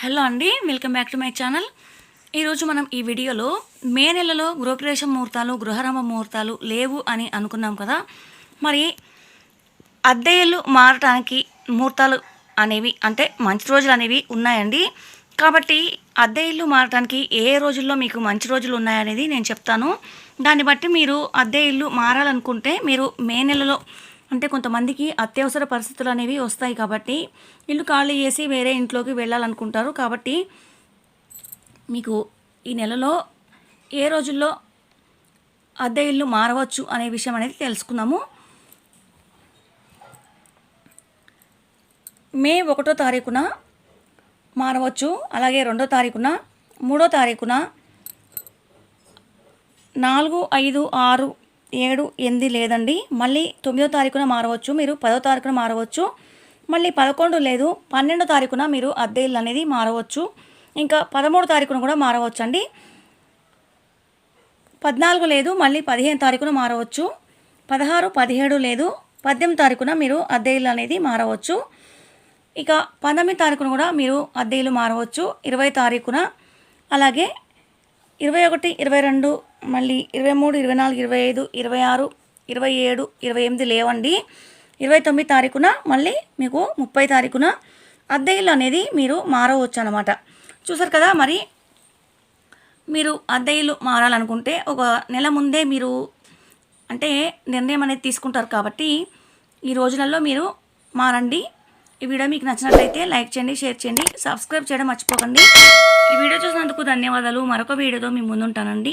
Hello అండి welcome back to my channel. ఈరోజు మనం ఈ వీడియోలో మే నెలలో గృహప్రవేశ ముహూర్తాలు గృహరంభ ముహూర్తాలు లేవు అని అనుకున్నాం కదా. మరి అద్దె ఇల్లు మారటానికి ముహూర్తాలు అనేవి అంటే మంచి రోజులు అనేవి ఉన్నాయండి. కాబట్టి అద్దె ఇల్లు మారటానికి ఏ రోజుల్లో మీకు మంచి రోజులు ఉన్నాయనేది నేను చెప్తాను. దాన్ని బట్టి మీరు అద్దె ఇల్లు మారాలనుకుంటే మీరు మే నెలలో అంటే కొంతమందికి అత్యవసర పరిస్థితులు అనేవి వస్తాయి కాబట్టి ఇల్లు ఖాళీ చేసి వేరే ఇంట్లోకి వెళ్ళాలనుకుంటారు. కాబట్టి మీకు ఈ నెలలో ఏ రోజుల్లో అద్దె ఇల్లు మారవచ్చు అనే విషయం అనేది తెలుసుకుందాము. మే ఒకటో తారీఖున మారవచ్చు అలాగే రెండో తారీఖున మూడో తారీఖున నాలుగు ఐదు ఆరు ఏడు ఎనిమిది లేదండి. మళ్ళీ తొమ్మిదో తారీఖున మారవచ్చు మీరు పదో తారీఖున మారవచ్చు. మళ్ళీ పదకొండు లేదు పన్నెండో తారీఖున మీరు అద్దె ఇల్లు అనేది మారవచ్చు. ఇంకా పదమూడు తారీఖున కూడా మారవచ్చు అండి పద్నాలుగు లేదు మళ్ళీ పదిహేను తారీఖున మారవచ్చు. పదహారు పదిహేడు లేదు పద్దెనిమిది తారీఖున మీరు అద్దె ఇల్లు అనేది మారవచ్చు. ఇక పంతొమ్మిది తారీఖున కూడా మీరు అద్దె ఇల్లు మారవచ్చు ఇరవై తారీఖున. అలాగే ఇరవై ఒకటి ఇరవై రెండు మళ్ళీ ఇరవై మూడు ఇరవై నాలుగు ఇరవై ఐదు ఇరవై ఆరు ఇరవై ఏడు ఇరవై ఎనిమిది లేవండి. ఇరవై తొమ్మిది తారీఖున మళ్ళీ మీకు ముప్పై తారీఖున అద్దె ఇల్లు అనేది మీరు మారవచ్చు అనమాట చూసారు కదా మరి? మీరు అద్దె ఇల్లు మారాలనుకుంటే ఒక నెల ముందే మీరు అంటే నిర్ణయం అనేది తీసుకుంటారు కాబట్టి ఈ రోజులలో మీరు మారండి. ఈ వీడియో మీకు నచ్చినట్లయితే లైక్ చేయండి షేర్ చేయండి సబ్స్క్రైబ్ చేయడం మర్చిపోకండి. ఈ వీడియో చూసినందుకు ధన్యవాదాలు. మరొక వీడియోతో మీ ముందుంటానండి.